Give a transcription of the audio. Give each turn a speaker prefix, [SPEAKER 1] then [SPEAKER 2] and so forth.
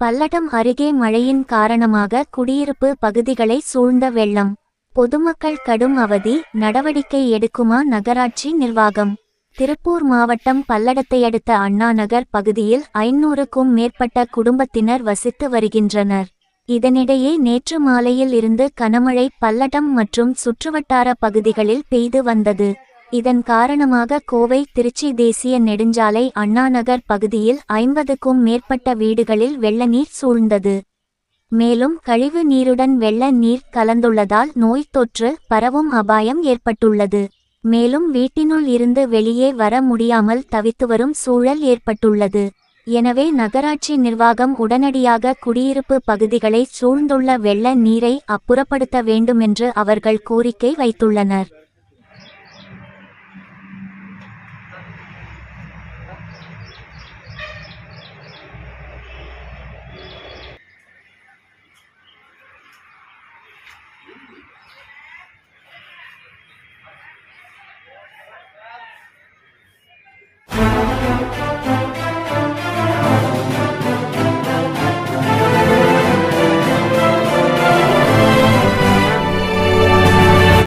[SPEAKER 1] பல்லடம் அருகே மழையின் காரணமாக குடியிருப்பு பகுதிகளை சூழ்ந்த வெள்ளம். பொதுமக்கள் கடும் அவதி நடவடிக்கை எடுக்குமா நகராட்சி நிர்வாகம். திருப்பூர் மாவட்டம் பல்லடத்தை அடுத்த அண்ணாநகர் பகுதியில் ஐநூறுக்கும் மேற்பட்ட குடும்பத்தினர் வசித்து வருகின்றனர். இதனிடையே நேற்று மாலையில் இருந்து கனமழை பல்லடம் மற்றும் சுற்றுவட்டார பகுதிகளில் பெய்து வந்தது. இதன் காரணமாக கோவை திருச்சி தேசிய நெடுஞ்சாலை அண்ணாநகர் பகுதியில் ஐம்பதுக்கும் மேற்பட்ட வீடுகளில் வெள்ள நீர் சூழ்ந்தது. மேலும் கழிவு நீருடன் வெள்ள நீர் கலந்துள்ளதால் நோய் தொற்று பரவும் அபாயம் ஏற்பட்டுள்ளது. மேலும் வீட்டினுள் இருந்து வெளியே வர முடியாமல் தவித்து வரும் சூழல் ஏற்பட்டுள்ளது. எனவே நகராட்சி நிர்வாகம் உடனடியாக குடியிருப்பு பகுதிகளை சூழ்ந்துள்ள வெள்ள நீரை அப்புறப்படுத்த வேண்டுமென்று அவர்கள் கோரிக்கை வைத்துள்ளனர்.